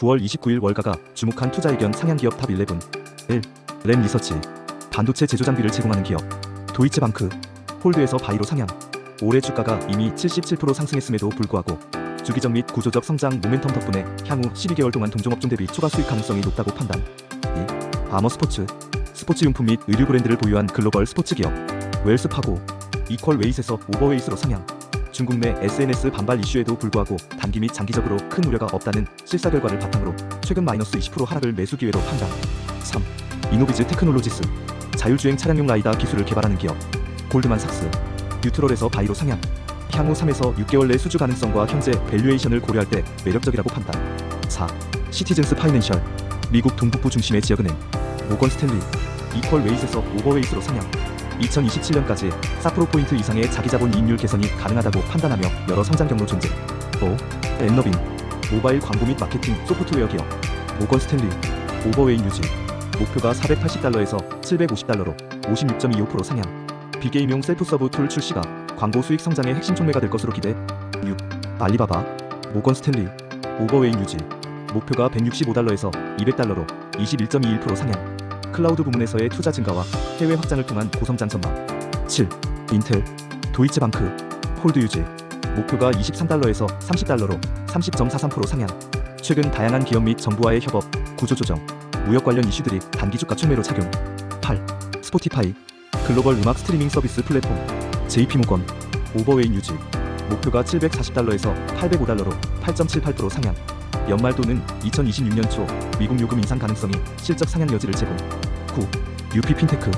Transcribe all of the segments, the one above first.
9월 29일 월가가 주목한 투자 의견 상향 기업 탑 11. 1. 램 리서치. 반도체 제조 장비를 제공하는 기업. 도이체방크. 홀드에서 바이로 상향. 올해 주가가 이미 77% 상승했음에도 불구하고 주기적 및 구조적 성장 모멘텀 덕분에 향후 12개월 동안 동종업종 대비 추가 수익 가능성이 높다고 판단. 2. 아머 스포츠. 스포츠 용품 및 의류 브랜드를 보유한 글로벌 스포츠 기업. 웰스파고. 이퀄 웨이스에서 오버웨이스로 상향. 중국 내 SNS 반발 이슈에도 불구하고 단기 및 장기적으로 큰 우려가 없다는 실사 결과를 바탕으로 최근 마이너스 20% 하락을 매수 기회로 판단. 3. 이노비즈 테크놀로지스. 자율주행 차량용 라이다 기술을 개발하는 기업. 골드만삭스. 뉴트럴에서 바이로 상향. 향후 3에서 6개월 내 수주 가능성과 현재 밸류에이션을 고려할 때 매력적이라고 판단. 4. 시티즌스 파이낸셜. 미국 동북부 중심의 지역은행. 모건 스탠리. 이퀄 웨이스에서 오버웨이스로 상향. 2027년까지 4% 포인트 이상의 자기 자본 이익률 개선이 가능하다고 판단하며 여러 성장 경로 존재. 5. 엠너빈. 모바일 광고 및 마케팅 소프트웨어 기업. 모건 스탠리. 오버웨이 유지. 목표가 480달러에서 750달러로 56.25% 상향. 비게임용 셀프 서브 툴 출시가 광고 수익 성장의 핵심 촉매가 될 것으로 기대. 6. 알리바바. 모건 스탠리. 오버웨이 유지. 목표가 165달러에서 200달러로 21.21% 상향. 클라우드 부문에서의 투자 증가와 해외 확장을 통한 고성장 전망. 7. 인텔. 도이체방크. 홀드 유지. 목표가 23달러에서 30달러로 30.43% 상향. 최근 다양한 기업 및 정부와의 협업, 구조 조정, 무역 관련 이슈들이 단기 주가 촉매로 작용. 8. 스포티파이. 글로벌 음악 스트리밍 서비스 플랫폼. JP모건. 오버웨이 유지. 목표가 740달러에서 805달러로 8.78% 상향. 연말 또는 2026년 초 미국 요금 인상 가능성이 실적 상향 여지를 제공. 9. UP 핀테크.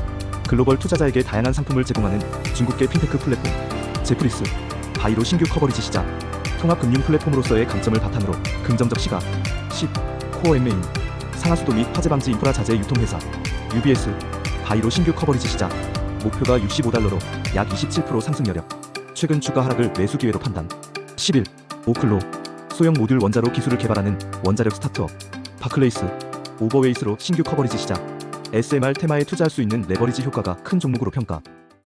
글로벌 투자자에게 다양한 상품을 제공하는 중국계 핀테크 플랫폼. 제프리스. 바이로 신규 커버리지 시작. 통합금융 플랫폼으로서의 강점을 바탕으로 긍정적 시각. 10. 코어 엠메인. 상하수도 및 화재 방지 인프라 자재 유통회사. UBS. 바이로 신규 커버리지 시작. 목표가 65달러로 약 27% 상승 여력. 최근 주가 하락을 매수 기회로 판단. 11. 오클로. 소형 모듈 원자로 기술을 개발하는 원자력 스타트업. 바클레이스. 오버웨이스로 신규 커버리지 시작. SMR 테마에 투자할 수 있는 레버리지 효과가 큰 종목으로 평가.